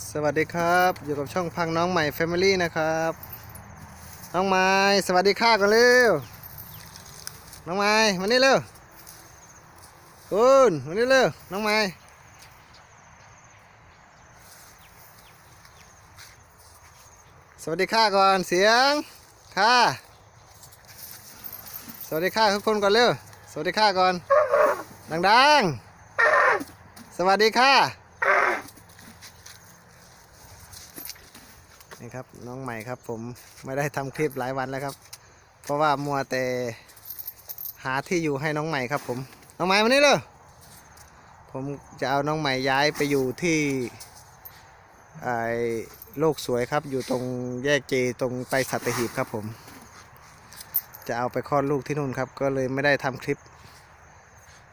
สวัสดีครับ อยู่กับช่องพังน้องใหม่ Family นะครับ น้องไม้สวัสดีค่ะก่อนเร็วน้องไม้มานี่เร็วคุณมานี่เร็วน้องไม้สวัสดีค่ะก่อนเสียงค่ะสวัสดีค่ะทุกคนก่อนเร็วสวัสดีค่ะก่อนดังๆ สวัสดีค่ะ นี่ครับน้องใหม่ครับ ผมไม่ได้ทำคลิปหลายวันแล้วครับ เพราะว่ามัวแต่หาที่อยู่ให้น้องใหม่ครับ ผม น้องใหม่มานี่เลยผมจะเอาน้องใหม่ย้ายไปอยู่ที่ไอ้โลกสวยครับ อยู่ตรงแยกเจตรงไปสัตหีบครับผม จะเอาไปคลอดลูกที่นู่นครับ ก็เลยไม่ได้ทำคลิป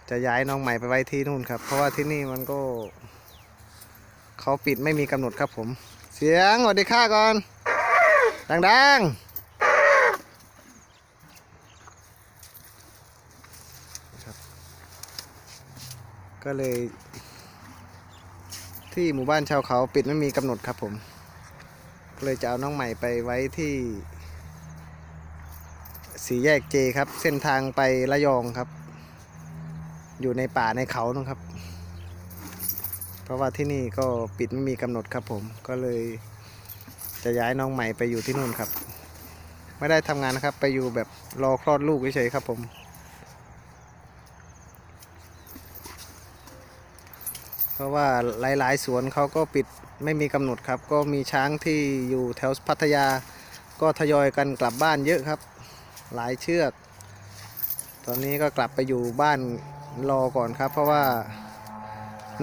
จะย้ายน้องใหม่ไปไว้ที่นู่นครับ เพราะว่าที่นี่มันก็เขาปิดไม่มีกำหนดครับผม เสียงสวัสดีค่ะก่อน ดังๆครับ ก็เลย ที่หมู่บ้านชาวเขาปิดไม่มีกำหนดครับผมก็เลยจะเอาน้องใหม่ไปไว้ที่ สีแยกเจครับ เส้นทางไประยองครับ อยู่ในป่าในเขานะครับ ราะว่าที่นี่ก็ปิดไม่มีกำหนดครับผมก็เลยจะย้ายน้องใหม่ไปอยู่ที่นู่นครับ ไม่ได้ทำงานนะครับ ไปอยู่แบบรอคลอดลูกเฉยๆครับผม เพราะว่าหลายๆ สวนเขาก็ปิดไม่มีกำหนดครับ ก็มีช้างที่อยู่แถวพัทยา ก็ทยอยกันกลับบ้านเยอะครับ หลายเชือก ตอนนี้ก็กลับไปอยู่บ้านรอก่อนครับ เพราะว่า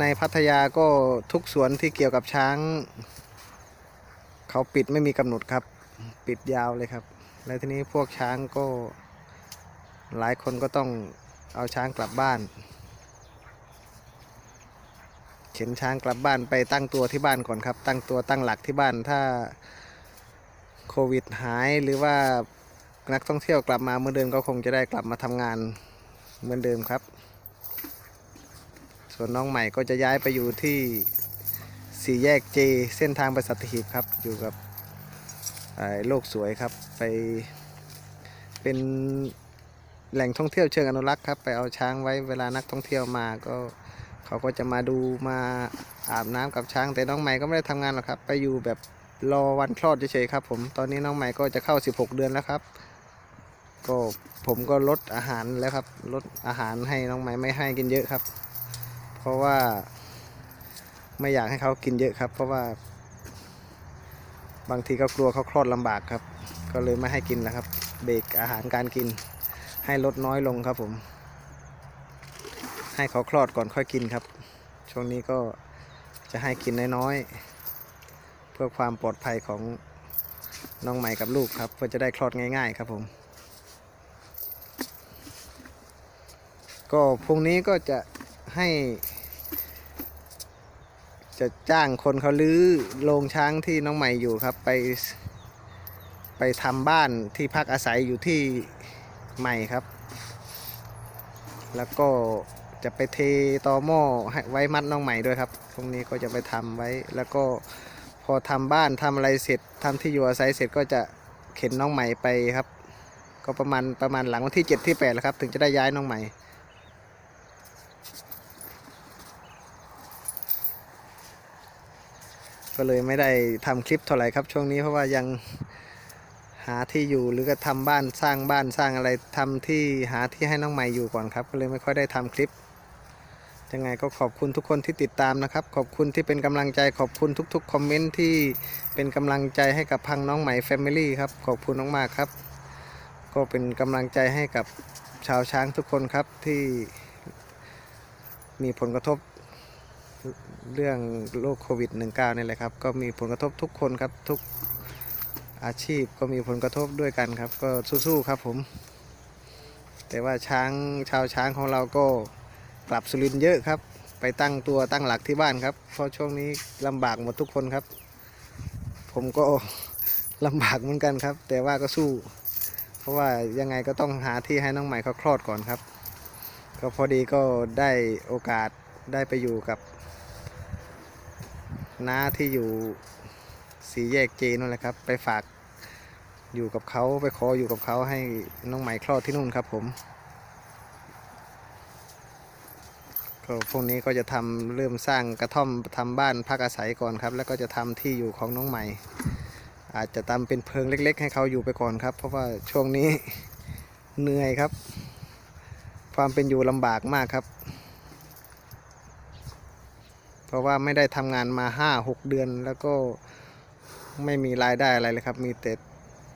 ในพัทยาก็ทุกสวนที่เกี่ยวกับช้าง เขาปิดไม่มีกำหนดครับ ปิดยาวเลยครับ แล้วทีนี้พวกช้างก็ หลายคนก็ต้องเอาช้างกลับบ้าน เข็นช้างกลับบ้านไปตั้งตัวที่บ้านก่อนครับ ตั้งตัวตั้งหลักที่บ้านถ้าโควิดหายหรือว่านักท่องเที่ยวกลับมาเหมือนเดิมก็คงจะได้กลับมาทำงานเหมือนเดิมครับ ส่วนน้องใหม่ก็จะย้ายไปอยู่ที่สี่แยกเจเส้นทางไปสัตหีบครับ อยู่กับโลกสวยครับ ไปเป็นแหล่งท่องเที่ยวเชิงอนุรักษ์ครับ ไปเอาช้างไว้เวลานักท่องเที่ยวมาก็เขาก็จะมาดูมาอาบน้ำกับช้าง แต่น้องใหม่ก็ไม่ได้ทำงานหรอกครับ ไปอยู่แบบรอวันคลอดเฉยๆครับ ผมตอนนี้น้องใหม่ก็จะเข้า 16 เดือนแล้วครับ ก็ผมก็ลดอาหารแล้วครับลดอาหารให้น้องใหม่ไม่ให้กินเยอะครับ ราะว่าไม่อยากให้เขากินเยอะครับ เพราะว่า บางทีก็กลัวเขาคลอดลำบากครับ ก็เลยไม่ให้กินนะครับ เบรกอาหารการกิน ให้ลดน้อยลงครับผม ให้เขาคลอดก่อนค่อยกินครับ ช่วงนี้ก็จะให้กินน้อยๆเพื่อความปลอดภัยของน้องใหม่กับลูกครับ เพื่อจะได้คลอดง่าย ๆ ครับผม ก็พรุ่งนี้ก็จะให้ จะจ้างคนเขาลื้อโรงช้างที่น้องใหม่อยู่ครับ ไป ไปทำบ้านที่พักอาศัยอยู่ที่ใหม่ครับ แล้วก็จะไปเทตอหม้อให้ไว้มัดน้องใหม่ด้วยครับพรุ่งนี้ก็จะไปทำไว้ แล้วก็พอทำบ้านทำอะไรเสร็จทำที่อยู่อาศัยเสร็จก็จะเข็นน้องใหม่ไปครับ ก็ประมาณประมาณหลังวันที่ 7 ที่8แล้วครับ ถึงจะได้ย้ายน้องใหม่ ก็เลยไม่ได้ทำคลิปเท่าไหร่ครับ ช่วงนี้เพราะว่ายังหาที่อยู่หรือก็ทำบ้านสร้างบ้านสร้างอะไรทำที่หาที่ให้น้องใหม่อยู่ก่อนครับ ก็เลยไม่ค่อยได้ทำคลิปยังไงก็ขอบคุณทุกคนที่ติดตามนะครับ ขอบคุณที่เป็นกำลังใจขอบคุณทุกๆคอมเมนต์ที่เป็นกำลังใจให้กับพังน้องใหม่แฟมิลี่ครับขอบคุณมากๆครับ ก็เป็นกำลังใจให้กับชาวช้างทุกคนครับที่มีผลกระทบ เรื่องโรคโควิด -19 นี่แหละครับ ก็มีผลกระทบทุกคนครับทุกอาชีพก็มีผลกระทบด้วยกันครับ ก็สู้ๆครับผม แต่ว่าช้างชาวช้างของเราก็กลับสุรินเยอะครับ ไปตั้งตัวตั้งหลักที่บ้านครับ เพราะช่วงนี้ลำบากหมดทุกคนครับ ผมก็ลำบากเหมือนกันครับ แต่ว่าก็สู้ เพราะว่ายังไงก็ต้องหาที่ให้น้องใหม่เขาคลอดก่อนครับ ก็พอดีก็ได้โอกาสได้ไปอยู่กับ น้าที่อยู่สีแยกเจนั่นแหละครับ ไปฝากอยู่กับเขาไปขออยู่กับเขาให้น้องใหม่คลอดที่นู่นครับผมก็พวกนี้ก็จะทำเริ่มสร้างกระท่อมทำบ้านพักอาศัยก่อนครับ แล้วก็จะทำที่อยู่ของน้องใหม่ อาจจะทำเป็นเพิงเล็ก ๆ ให้เขาอยู่ไปก่อนครับ เพราะว่าช่วงนี้เหนื่อยครับ ความเป็นอยู่ลำบากมากครับ เพราะว่าไม่ได้ทำงานมาห้าหกเดือน แล้วก็ไม่มีรายได้อะไรเลยครับ มีแต่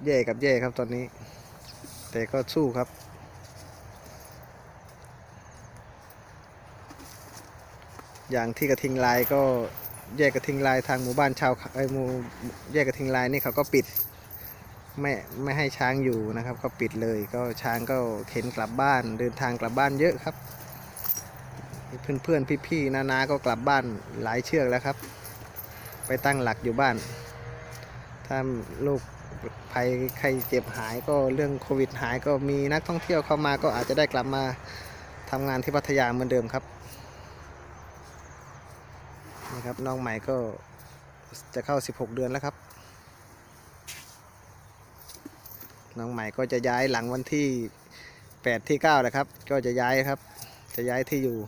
แย่กับแย่ครับตอนนี้ แต่ก็สู้ครับ อย่างที่กระทิงลายก็แยกกระทิงลายทางหมู่บ้านชาวไอ้หมู่แยกกระทิงลายนี่เขาก็ปิดไม่ไม่ให้ช้างอยู่นะครับ ก็ปิดเลย ก็ช้างก็เข็นกลับบ้านเดินทางกลับบ้านเยอะครับ เพื่อนๆพี่ๆนาๆก็กลับบ้านหลายเชือกแล้วครับ ไปตั้งหลักอยู่บ้าน ถ้าโรคภัยใครเจ็บหายก็เรื่องโควิดหายก็มีนักท่องเที่ยวเข้ามาก็อาจจะได้กลับมาทำงานที่พัทยาเหมือนเดิมครับนี่ครับน้องใหม่ก็จะเข้า 16 เดือนแล้วครับ น้องใหม่ก็จะย้ายหลังวันที่ 8 ที่9นะครับ ก็จะย้ายครับ จะย้ายที่อยู่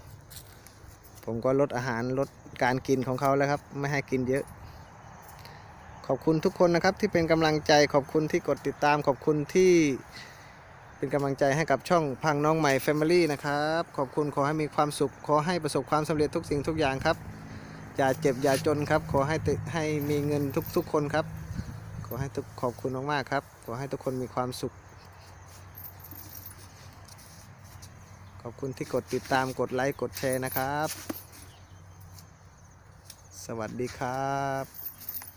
ผมก็ลดอาหารลดการกินของเขาแล้วครับ ไม่ให้กินเยอะ ขอบคุณทุกคนนะครับที่เป็นกำลังใจขอบคุณที่กดติดตามขอบคุณที่เป็นกำลังใจให้กับช่องพังน้องใหม่ Family นะครับ ขอบคุณขอให้มีความสุข ขอให้ประสบความสำเร็จทุกสิ่งทุกอย่างครับ อย่าเจ็บอย่าจนครับ ขอให้ให้มีเงินทุกๆคนครับ ขอให้ทุกขอบคุณมากๆครับ ขอให้ทุกคนมีความสุขขอบคุณที่กดติดตามกดไลค์ กดแชร์นะครับ วัสดีครับ